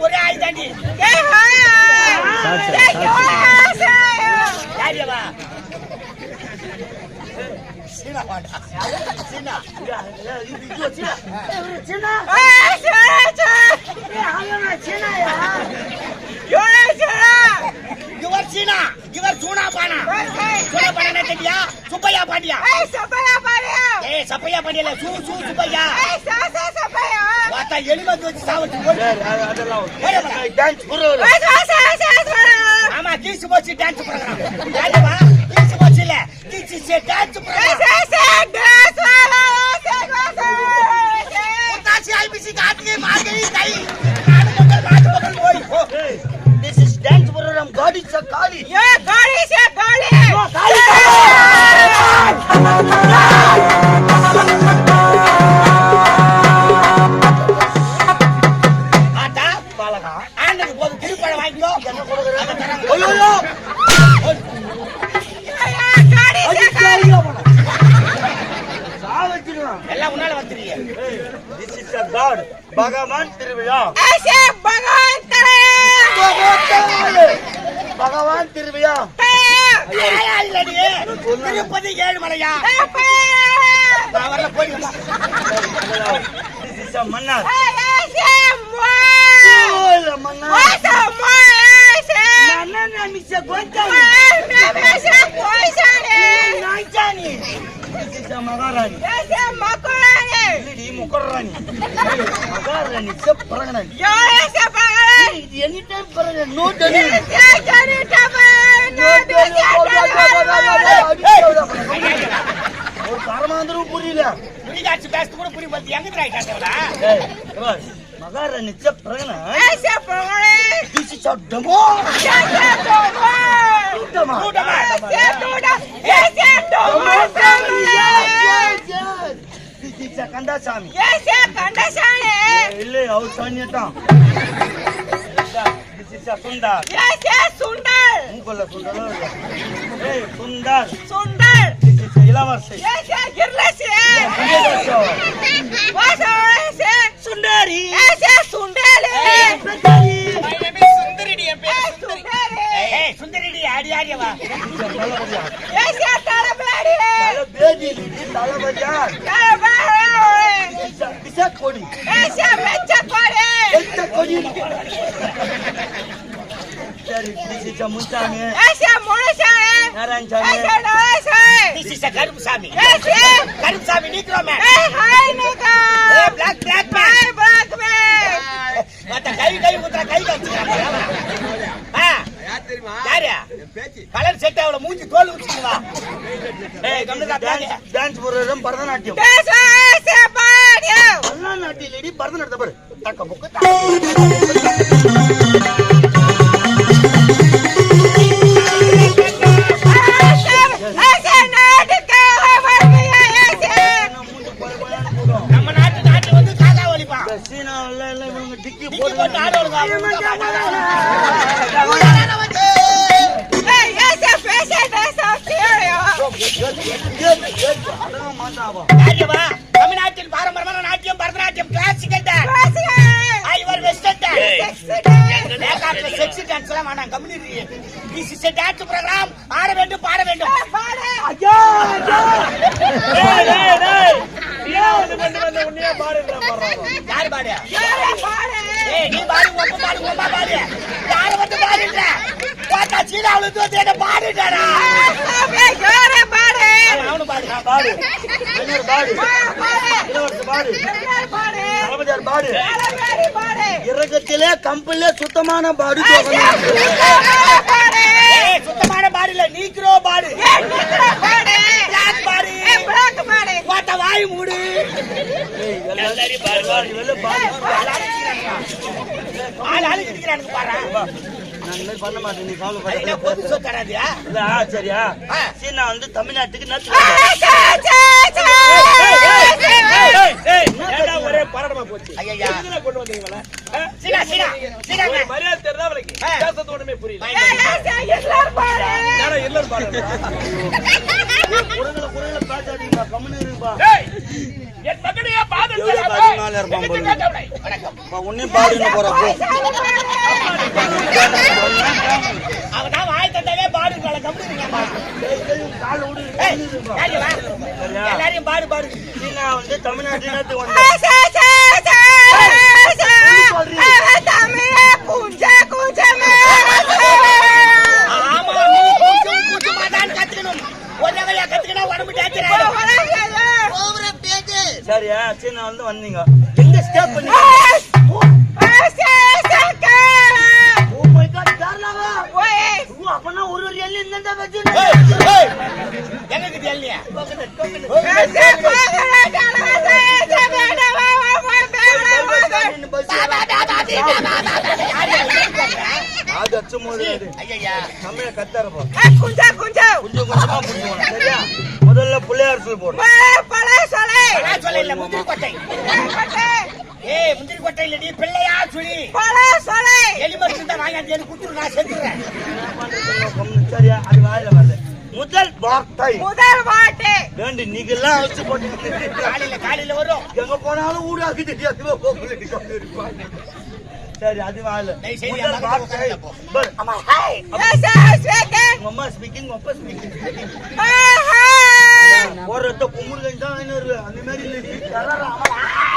ஒரே ஆய் தாண்டி சீனா. வாடா சீனா. வச்சுடா. சீனா இவர் சீனா இவர் சூனா பானா சூனா பானா என்ன தெரியா சுப்பையா பாண்டியா ஏய் சப்பையா. பாண்டியா சூ சூ சுப்பையா வாத்தா வந்து வச்சு சாவச்சு போடு. அதெல்லாம் ஓகே. ஏய், வா. ஏய், டான்ஸ் குருவரு. ஆமா கீசு போச்சு டான்ஸ் ப்ரோகிராம் யாருவா கீசு போச்சு இல்ல? கீசு டான்ஸ் ப்ரோகிராம் உத்தாசி ஐபிசி காட்டுக்கு மார்கழி தை நாடு மக்கள் நாட்டு மக்கள் ஓய் ஓ ஏய், this is dance program. God is a Kali. Atta God. பகவான் திருவிழா. பகவான் திருவிழா. திருப்பதி ஏழுமலையா? நான் வரல போய் வந்தா. This is a மன்னர். மன்னர் மன்னர் நான் மிஸ் கோத்தானி நாய்ச்சானி This is a மகாராணி. இல்லடி முக்கராணி மகாராணி இது எனி டைம் பரங்க நோ டெலி ஒரு பரமாந்திரம் புரியல. முடிகாட்சி பேச கூட புரிய பார்த்து எங்க மகாராணி செப்பரகண This a கந்தாசாமி இல்லை அவர் சாமியத்தான் is a சுந்தர் மூக்கல்ல சுந்தரம் இல்ல. ஏய் சுந்தர் This is a இளவரசி சுந்தரி பெத்தாரி. விசா கொடி. கொடி. சரி this is a Munsamy. Narayanasamy. This is Karuppu Samy Karuppu சாமி நீக்கிறோம். தோல் வச்சுக்குவா ஏய் கம்முதா பிளாக் டான்ஸ் போடுறதும் பரதநாட்டியம். பரதநாட்டியம் இல்லடி பரதநாட்டியம் பாரு. தக்க book community this is dance program ஆட வேண்டும் பாட வேண்டும். ஐயா ஐயா. டேய் டேய் டேய் ஏன் வந்து வந்து வந்து உன்னையே பாடுறா. பாடுறாங்க யாரு பாடு? ஏய் நீ பாடு உங்க பாடு உங்க பாடு. யாரு வந்து பாடுற பார்த்தா சீனாவுல இருந்து வந்து என்ன பாடுறாடா பாடு நான் பாடு பாடு பாடு பாடு இறக்கத்திலே கம்பிலே சுத்தமான பாடு சுத்தமான பாடு இல்ல நீக்கிறோ பாடு பாடு வாய் மூடு பாரு. நான் மாதிரி பண்ண மாட்டேன். நீ பொது கவலைப்படாத இல்ல ஆ, சரியா ஆ. சீனா வந்து தமிழ்நாட்டுக்கு ஏன்டா ஒரே பரடமா போச்சு? ஐயையா. எதுக்குடா கொண்டு வந்தீங்களா ஆ? சீனா சீனா சீனாங்க ஒரு மரியாதை தெரியுதா அவளுக்கு ஆ. பேசுறது ஒண்ணுமே புரியல. ஹிட்லர் பாரு. ஏன்னா இல்லன்னு பாருங்க? குரங்குல குரங்குல பேசாதீங்கப்பா, என் மகனையே பாதம் உன்னையும் பாடுன்னு போறா, போ. அவன் தான் வாய் தந்தாலே பாடு எல்லாரையும் பாடு பாடு. சீனா வந்து தமிழ்நாட்டுல இருந்து வந்த தமிழே குஞ்ச குஞ்சமே ஆமா நீ கூச்சும் கூச்சுமா தான் கத்துக்கணும். ஒரே வழியா கத்துக்கினா உடம்பு டேஞ்சர் ஆயிடும். சரியா சீனா வந்து வந்தீங்க. எங்க ஸ்டே பண்ணி அப்பனா ஒரு ஒரு எல்லி இந்த வச்சு எங்க கிட்ட இல்லையா அது அச்சு மோது ஐயா தமிழ கத்தாரப்பா குஞ்சா குஞ்சா கொஞ்சம் கொஞ்சமா புரிஞ்சுக்கணும் சரியா முதல்ல பிள்ளையார் சொல்லி போடு பல சொலை நான் சொல்ல இல்ல முந்திரி கொட்டை. ஏய் முந்திரி கொட்டை இல்லடி பிள்ளையா சுழி? பல சொலை எலி மருந்து தான் வாங்கி எனக்கு குடுத்துரு நான் செத்துறேன். கம்முனு, சரியா அது வாயில வரல. முதல் வார்த்தை. முதல் வாட்டு வேண்டி நீங்க எல்லாம் வச்சு போட்டு காலையில காலையில வரும். எங்க போனாலும் ஊடாக்கு தெரியாது சரி அது செய்து முதல் வார்த்தை. ஆமா ஹாய் அம்மா ஸ்பீக்கிங் அப்பா ஸ்பீக்கிங். போடுறத கும்பிடுங்க தான் அந்த மாதிரி